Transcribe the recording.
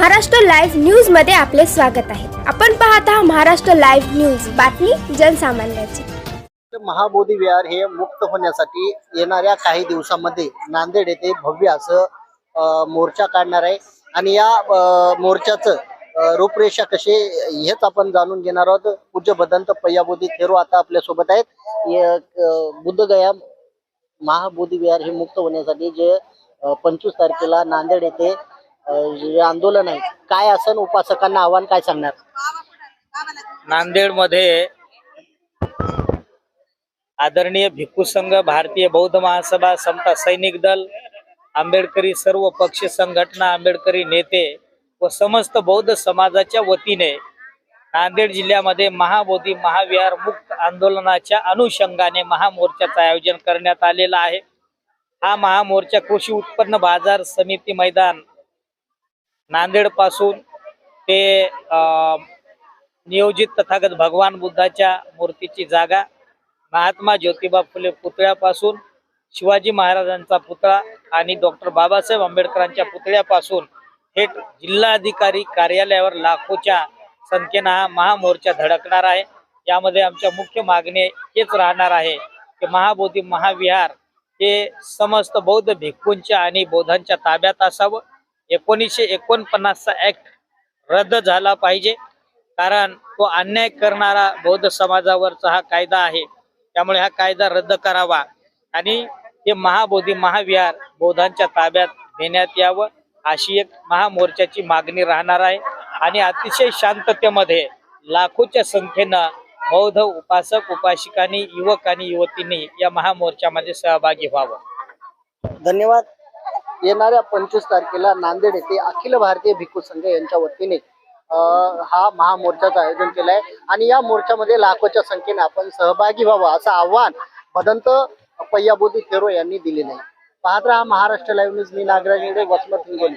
Maharashtra live न्यूजमध्ये आपले स्वागत आहे. आपण पाहत आहात महाराष्ट्र लाईव्ह न्यूज. बातमी जनसामान्याची. महाबोधी विहार हे मुक्त होण्यासाठी येणाऱ्या काही दिवसामध्ये नांदेड येथे भव्य असं मोर्चा काढणार आहे. आणि या मोर्चाचं रूपरेषा कशी हेच आपण जाणून घेणार आहोत. पूज्य भदंत पय्याबोधी थेरो आता आपल्यासोबत आहेत. बुद्धगया महाबोधी विहार हे मुक्त होण्यासाठी जे पंचवीस तारखेला नांदेड येथे जे आंदोलन आहे काय असं उपासकांना आव्हान काय सांगणार? नांदेडमध्ये आदरणीय भिक्खू संघ भारतीय बौद्ध महासभा समता सैनिक दल आंबेडकरी सर्व पक्ष संघटना आंबेडकरी नेते व समस्त बौद्ध समाजाच्या वतीने नांदेड जिल्ह्यामध्ये महाबोधी महाविहार मुक्त आंदोलनाच्या अनुषंगाने महामोर्चाचं आयोजन करण्यात आलेलं आहे. हा महामोर्चा कृषी उत्पन्न बाजार समिती मैदान नांदेडपासून ते अं, नियोजित तथागत भगवान बुद्धाच्या मूर्तीची जागा महात्मा ज्योतिबा फुले पुतळ्यापासून शिवाजी महाराजांचा पुतळा आणि डॉक्टर बाबासाहेब आंबेडकरांच्या पुतळ्यापासून थेट जिल्हाधिकारी कार्यालयावर लाखोच्या संख्येनं हा महामोर्चा धडकणार आहे. यामध्ये आमच्या मुख्य मागणी हेच राहणार आहे की महाबोधी महाविहार हे समस्त बौद्ध भिक्खूंच्या आणि बौद्धांच्या ताब्यात असावं. एकोणीसशे एकोणपन्नासचा ऍक्ट रद्द झाला पाहिजे. कारण तो अन्याय करणारा बौद्ध समाजावरचा हा कायदा आहे. त्यामुळे हा कायदा रद्द करावा. आणि हे महाबोधी महाविहार बौद्धांच्या ताब्यात देण्यात यावं अशी एक महामोर्चाची मागणी राहणार आहे. आणि अतिशय शांततेमध्ये लाखोच्या संख्येनं बौद्ध उपासक उपासिकांनी युवक आणि युवतींनी या महामोर्चामध्ये सहभागी व्हावं. धन्यवाद. येणाऱ्या पंचवीस तारखेला नांदेड येथे अखिल भारतीय भिक्खू संघ यांच्या वतीने हा महामोर्चाचं आयोजन केलं आहे आणि या मोर्चामध्ये लाखोच्या संख्येने आपण सहभागी व्हावं असं आव्हान भदंत पय्याबोधी थेरो यांनी दिलेलं आहे. पाहत राहा महाराष्ट्र लाईव्ह न्यूज मी नागराज इंगळे वसमत हिंगोली.